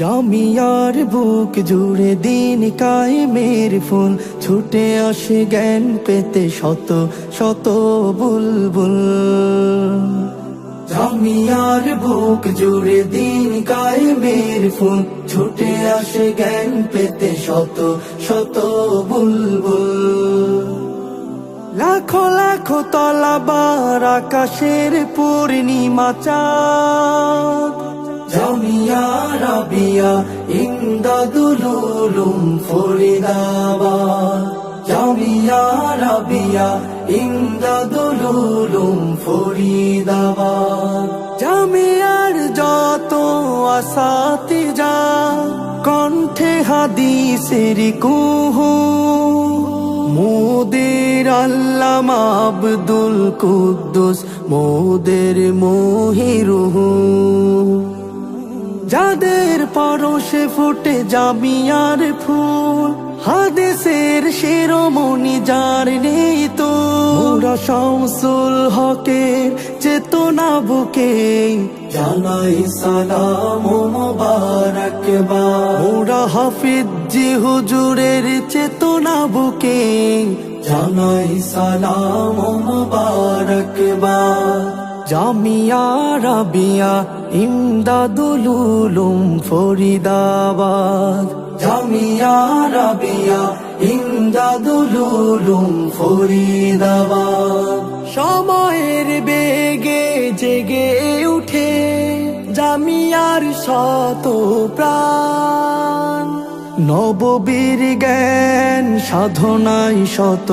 জামিয়ার বুক জুড়ে দিন কায়েমের ফুল, ছুটে আসে জ্ঞান পেতে শত শত বুলবুল। জামিয়ার বুক জুড়ে দিন কায়েমের ফুল, ছুটে আসে জ্ঞান পেতে শত শত বুলবুল। লাখো লাখো তলাবার আকাশের পূর্ণিমা চাঁদ জামিয়া রাবিয়া ইমদাদুলুলুম ফরিদাবাদ। জামিয়া রাবিয়া ইমদাদুলুলুম ফরিদাবাদ। জামিয়ার যত আসাতি যা, কণ্ঠে হাদিসের কুহু। মোদের আল্লামা আব্দুল কুদ্দুস, মোদের মহিরুহু। যাদের পরশে ফুটে জামিয়ার ফুল হাদেশের শিরোমণি যার নেই তো। শামসুল হকের চেতনা বুকে। জানাই সালাম ও মোবারক বা ওরা হাফিজ জি হুজুরের চেতনা বুকে। জানাই সালাম বা জামিয়া রাবিয়া ইমদাদুল উলুম ফরিদাবাদ। জামিয়া রাবিয়া ইমদাদুল উলুম ফরিদাবাদ। সময়ের বেগে জেগে উঠে জামিয়ার শত প্রাণ। নববীর জ্ঞান সাধনায় শত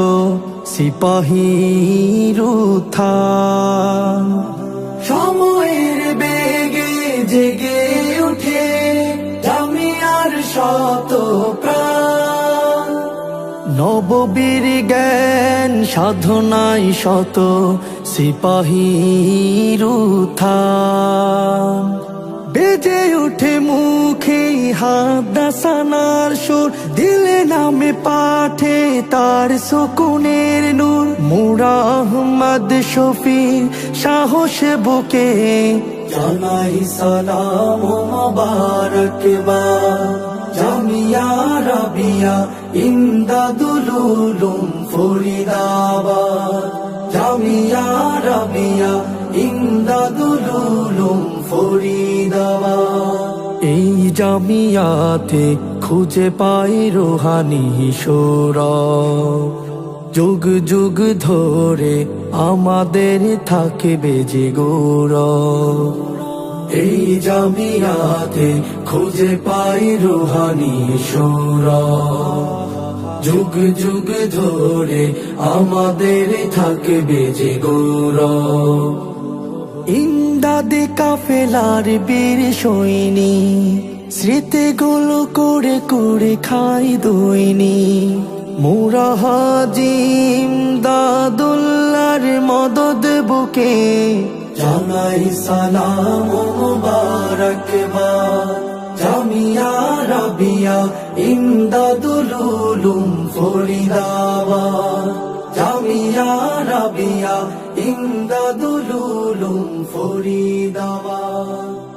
সিপাহীর উত্থান সময়ের বেগে জেগে উঠে জামিয়ার শত প্রাণ। নববীর জ্ঞান সাধনায় শত সিপাহীর উত্থান বেজে উঠে মুখে হাদাসানার সুর। দিলে নামে পাঠে তার সুকুনের নূর। মুরা আহমদ শফির সাহস বুকে। জানাই সালাম মোবারক বা জামিয়া রাবিয়া ইমদাদুল উলুম ফরিদাবাদ। জামিয়া রাবিয়া ইমদাদুল উলুম ফরিদাবাদ। এই জামিয়াতে খুঁজে পাই রোহানি সৌরভ। যুগ যুগ ধরে আমাদের থাকে বেজে গৌরব। এই জামিয়াতে খুঁজে পাই রুহানি সৌরভ। যুগ যুগ ধরে আমাদের থাকবে যে গৌরব। ইন্দাদে কাফেলার বীর সৈনী, স্মৃতিগুলো করে করে খাই দৈনি। মোরা হাজিম দাদুল্লার মদদ বুকে জানাই সালাম ও মুবারক জামিয়া রাবিয়া ইমদাদুল উলুম ফরিদাবাদ। জামিয়া রাবিয়া ইমদাদুল উলুম ফরিদাবাদ।